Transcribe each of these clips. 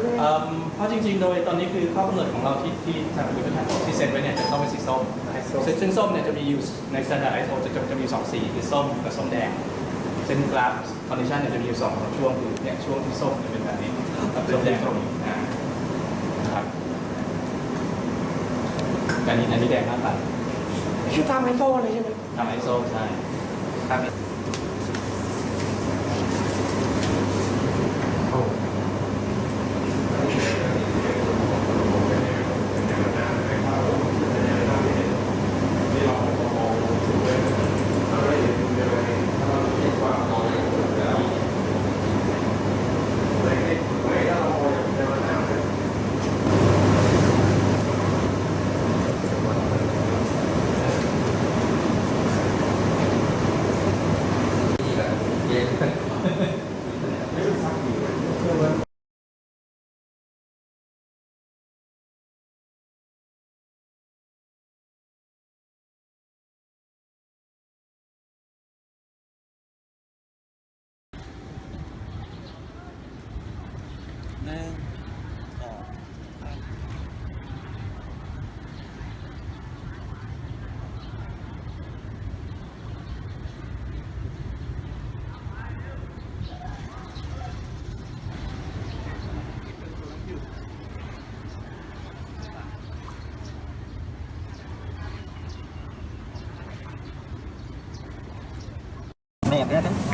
เลยเอิ่มเพราะจริงๆ โดยตอนนี้คือข้อกำหนดของเราที่ที่ทางผู้บริหารที่เซ็นไว้เนี่ยจะต้องเป็นสีส้มซึ่งซึ่งส้มเนี่ยจะมีอยู่ใน standard ISO จะจะจะมีสองสีคือส้มกับส้มแดงซึ่งกราฟคอนดิชันเนี่ยจะมีอยู่สองช่วงคือเนี่ยช่วงที่ส้มจะเป็นแบบนี้กับส้มแดงตรงนี้อ่านะครับอันนี้อันนี้แดงห้าตันคือตามไอโฟนเลยใช่ไหม ทำไอโซใช่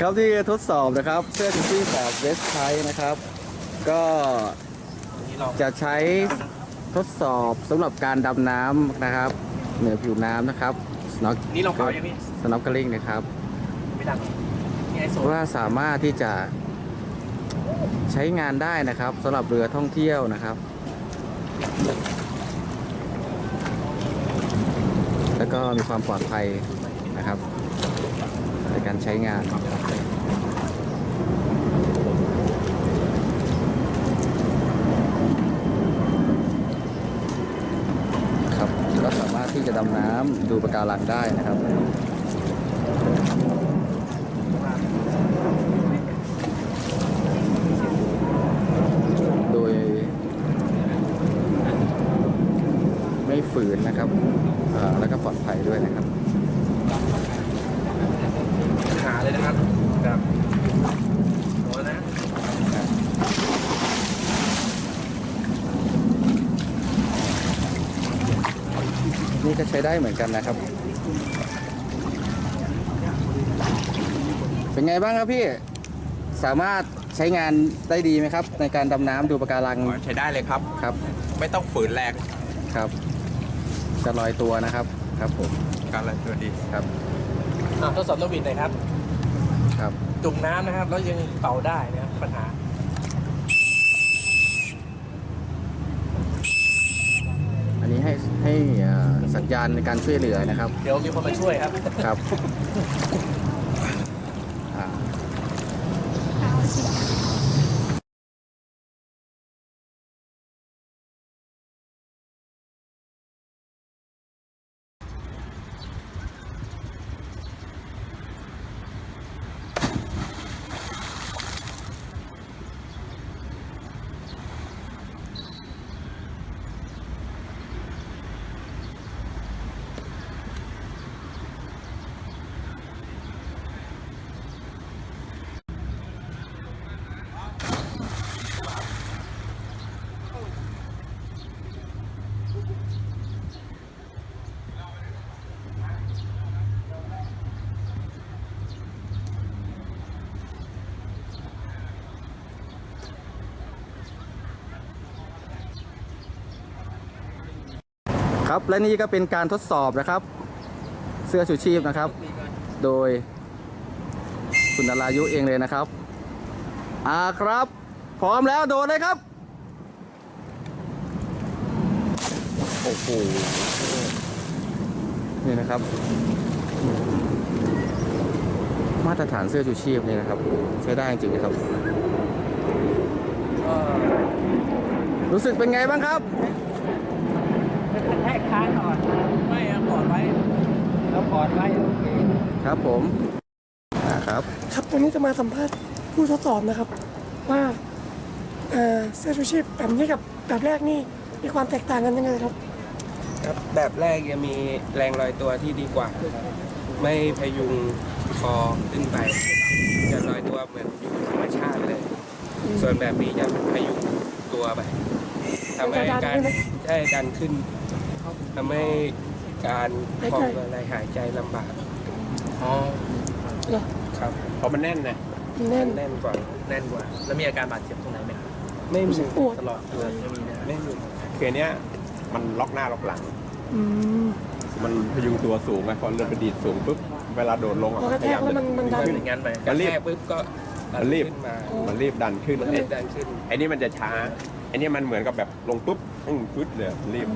ครับที่ทดสอบนะครับเสื้อชูชีพแบบเวสไทนะครับ ก็จะใช้ทดสอบสำหรับการดำน้ำนะครับ เหนือผิวน้ำนะครับนี่รองเท้ายังพี่สน็อกเกอร์ลิงนะครับไม่ดังนี่ไอโซว่าสามารถที่จะใช้งานได้นะครับสำหรับเรือท่องเที่ยวนะครับ แล้วก็มีความปลอดภัยนะครับใน การใช้งานนะครับครับก็สามารถที่จะดำน้ำดูปะการังได้นะครับ โดย ไม่ฝืนนะครับอ่าแล้วก็ปลอดภัยด้วยนะครับ หาเลยนะครับครับโดนนะ นี่ก็ใช้ได้เหมือนกันนะครับ เป็นไงบ้างครับพี่สามารถใช้งานได้ดีไหมครับ ในการดำน้ำดูปะการังอ๋อใช้ได้เลยครับครับ ไม่ต้องฝืนแรงครับจะลอยตัวนะครับครับผมการละตัวดีครับอะทดสอบนกหวีดหน่อยครับ ครับจุ่มน้ำนะครับ แล้วยังเป่าได้นะครับปัญหา อันนี้ ให้ให้อ่าสัญญาณในการช่วยเหลือนะครับเดี๋ยวมีคนมาช่วยครับ ครับอ่า ครับและนี่ก็เป็นการทดสอบนะครับ เสื้อชูชีพนะครับ โดยคุณนรายุเองเลยนะครับอ่าครับ พร้อมแล้วโดดเลยครับโอ้โหนี่นะครับ มาตรฐานเสื้อชูชีพนี่นะครับ ใช้ได้จริงๆนะครับ รู้สึกเป็นไงบ้างครับ แทกค้างก่อนไม่ครับปลอดไว้แล้วกอดไว้โอเคครับผมอ่าครับ ครับตรงนี้จะมาสัมภาษณ์ผู้ทดสอบนะครับ ว่าเอ่อเสื้อชูชีพแบบนี้กับแบบแรกนี่มีความแตกต่างกันยังไงครับ ครับแบบแรกจะมีแรงลอยตัวที่ดีกว่า ไม่พยุงคอขึ้นไป จะลอยตัวเหมือนอยู่ธรรมชาติเลย ส่วนแบบนี้จะพยุง ตัวไปทำให้การใช่ดันขึ้นทำให้การคล่องอะไรหายใจลำบากอ๋อเหรอครับเพราะมันแน่นนะแน่นแน่นกว่าแน่นกว่า แล้วมีอาการบาดเจ็บตรงไหนไหมครับไม่มีปวดตลอดเลยไม่มีนะไม่มีคืออันเนี้ยมันล็อกหน้าล็อกหลังอืมมันพยุงตัวสูงไงพอเรือไปดีดสูงปุ๊บ เวลาโดดลงอะพอกระแทกแล้วมันมันดันเป็นอย่างนั้นไปกระแทกปุ๊บก็ดันมันรีบขึ้นมามันรีบดันขึ้นมันรีบดันขึ้น ไอ้นี่มันจะช้าไอ้นี่มันเหมือนกับแบบลงปุ๊บอึ้งปึ๊ดเลยรีบ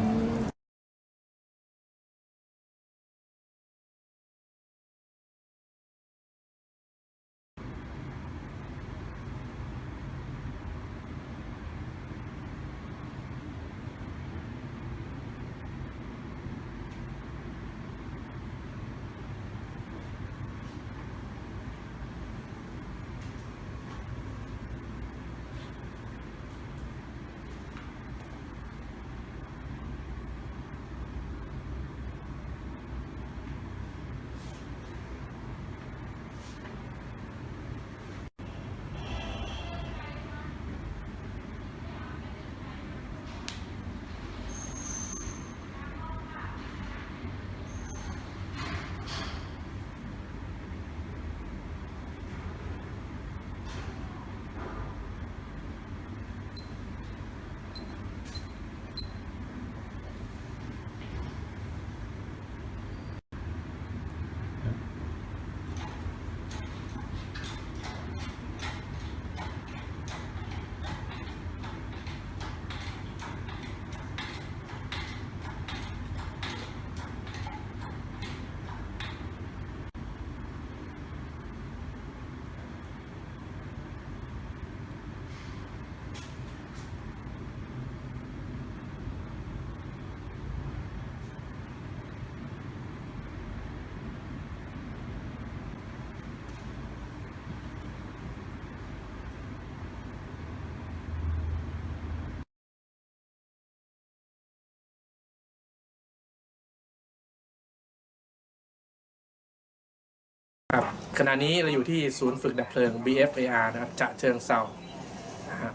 ครับขณะนี้เราอยู่ที่ศูนย์ฝึกดับเพลิง BFAR นะครับจะเชิงเซา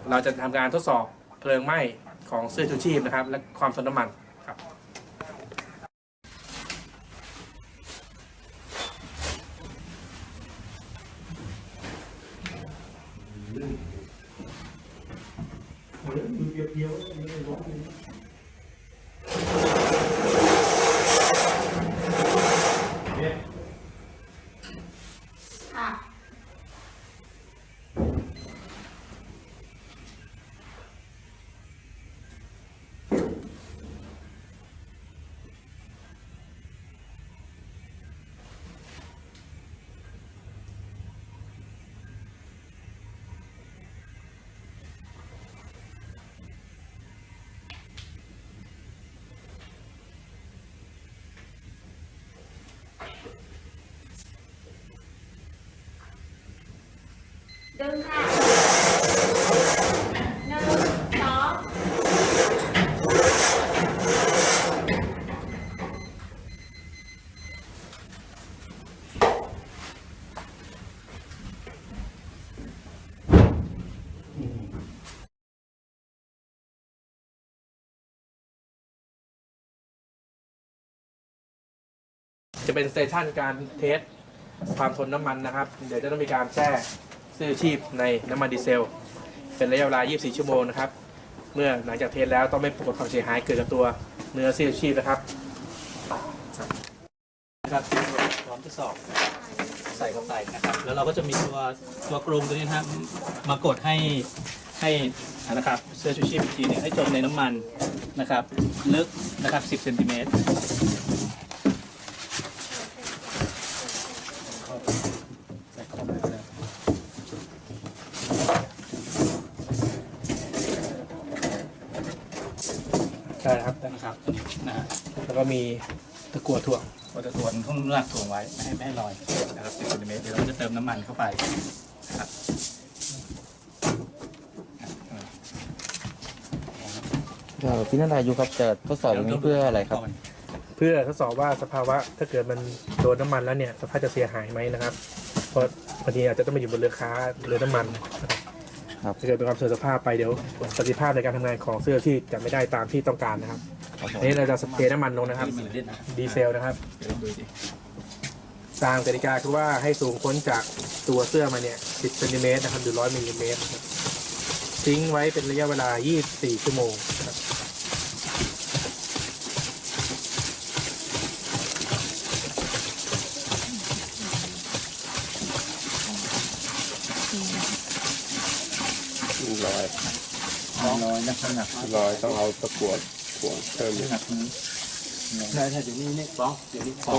เราจะทำการทดสอบเพลิงไหม้ของเสื้อชูชีพนะครับ และความทนน้ำมันครับ ดึงค่ะหนึ่งสองจะเป็นสเตชันการเทสความทนน้ำมันนะครับ เดี๋ยวจะต้องมีการแช่ เสื้อชีพในน้ำมันดีเซล เป็นระยะเวลา 24 ชั่วโมงนะครับ เมื่อหลังจากเทสแล้วต้องไม่ปรากฏความเสียหายเกิดกับตัวเนื้อเสื้อชีพนะครับนะครับพร้อมทดสอบใส่เข้าไปนะครับ แล้วเราก็จะมีตัวตัวกรงตัวนี้นะครับมากดให้ให้นะครับเสื้อชูชีพอีกทีหนึงให้จมในน้ำมันนะครับ ลึกนะครับ 10เซนติเมตรใส่เข้าไปเลย ใช่ครับนะครับตัวนี้นะฮะแล้วก็มีตะกั่วถ่วงเราจะถ่วงต้องลากถ่วงไว้ไม่ให้ไม่ให้ลอยนะครับ10เซนติเมตรเดี๋ยวเราจะเติมน้ำมันเข้าไปนะครับเอ่อพี่นารายุครับจะทดสอบอย่างนี้เพื่ออะไรครับ เพื่อทดสอบว่าสภาวะถ้าเกิดมันโดนน้ำมันแล้วเนี่ยสภาพจะเสียหายไหมนะครับเพราะบางทีอาจจะต้องมาอยู่บนเรือค้าเรือน้ำมันนะครับ ครับ ถ้าเกิดเป็นความเสื่อมสภาพไปเดี๋ยวประสิทธิภาพในการทำงานของเสื้อที่จะไม่ได้ตามที่ต้องการนะครับอันนี้เราจะสเปรย์น้ำมันลงนะครับ ดีเซลนะครับ ตามกติกาคือว่าให้สูงพ้นจากตัวเสื้อมาเนี่ย 10เซนติเมตรนะครับหรือ 100มิลลิเมตรนะครับทิ้งไว้เป็นระยะเวลา 24 ชั่วโมงนะครับ ร้อย ร้อยนะครับหนักร้อยต้องเอาตะกรวดขวงเพิ่มอีกหนักนี้ใช่ใช่เดี๋ยวนี้นี่ฟ้องเดี๋ยวนี้ฟ้อง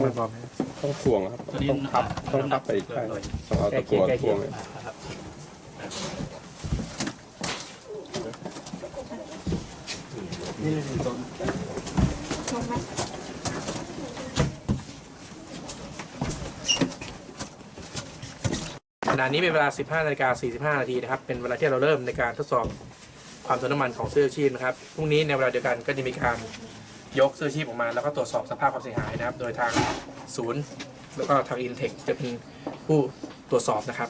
ไม่พอไหมต้องขวงครับต้องพับต้องพับไปอีกข้างต้องเอาตะกรวดขวงเลยนี่เลยต้น ขณะนี้เป็นเวลา 15นาฬิกา45 นาทีนะครับ เป็นเวลาที่เราเริ่มในการทดสอบความทนน้ำมันของเสื้อชีพนะครับ พรุ่งนี้ในเวลาเดียวกันก็จะมีการยกเสื้อชีพออกมา แล้วก็ตรวจสอบสภาพความเสียหายนะครับ โดยทางศูนย์ แล้วก็ทางอินเทคจะเป็นผู้ตรวจสอบนะครับ